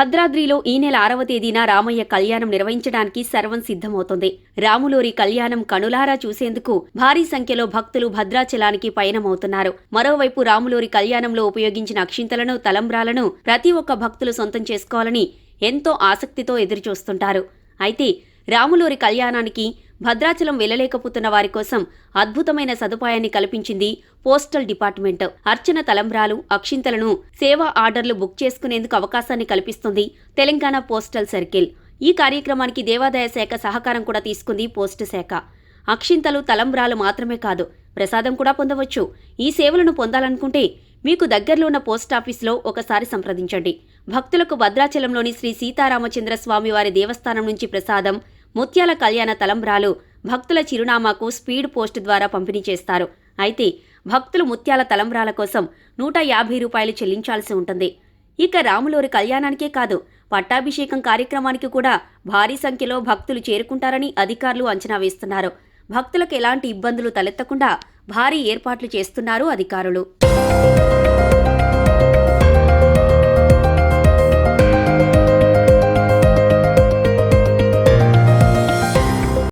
భద్రాద్రిలో ఈ నెల ఆరవ తేదీన రామయ్య కళ్యాణం నిర్వహించడానికి సర్వం సిద్ధమవుతోంది. రాములోరి కళ్యాణం కనులారా చూసేందుకు భారీ సంఖ్యలో భక్తులు భద్రాచలానికి పయనమవుతున్నారు. మరోవైపు రాములోరి కళ్యాణంలో ఉపయోగించిన అక్షింతలను తలంబ్రాలను ప్రతి ఒక్క భక్తులు సొంతం చేసుకోవాలని ఎంతో ఆసక్తితో ఎదురుచూస్తుంటారు. అయితే రాములోరి కళ్యాణానికి భద్రాచలం వెళ్ళలేకపోతున్న వారి కోసం అద్భుతమైన సదుపాయాన్ని కల్పించింది పోస్టల్ డిపార్ట్మెంట్. అర్చన తలంబ్రాలు అక్షింతలను సేవా ఆర్డర్లు బుక్ చేసుకునేందుకు అవకాశాన్ని కల్పిస్తుంది తెలంగాణ పోస్టల్ సర్కిల్. ఈ కార్యక్రమానికి దేవాదాయ శాఖ సహకారం కూడా తీసుకుంది పోస్ట్ శాఖ. అక్షింతలు తలంబ్రాలు మాత్రమే కాదు ప్రసాదం కూడా పొందవచ్చు. ఈ సేవలను పొందాలనుకుంటే మీకు దగ్గరలో ఉన్న పోస్టాఫీస్లో ఒకసారి సంప్రదించండి. భక్తులకు భద్రాచలంలోని శ్రీ సీతారామచంద్ర స్వామి వారి దేవస్థానం నుంచి ప్రసాదం ముత్యాల కళ్యాణ తలంబ్రాలు భక్తుల చిరునామాకు స్పీడ్ పోస్ట్ ద్వారా పంపిణీ చేస్తారు. అయితే భక్తులు ముత్యాల తలంబ్రాల కోసం నూట యాభై రూపాయలు చెల్లించాల్సి ఉంటుంది. ఇక రాములోరి కళ్యాణానికే కాదు పట్టాభిషేకం కార్యక్రమానికి కూడా భారీ సంఖ్యలో భక్తులు చేరుకుంటారని అధికారులు అంచనా వేస్తున్నారు. భక్తులకు ఎలాంటి ఇబ్బందులు తలెత్తకుండా భారీ ఏర్పాట్లు చేస్తున్నారు అధికారులు.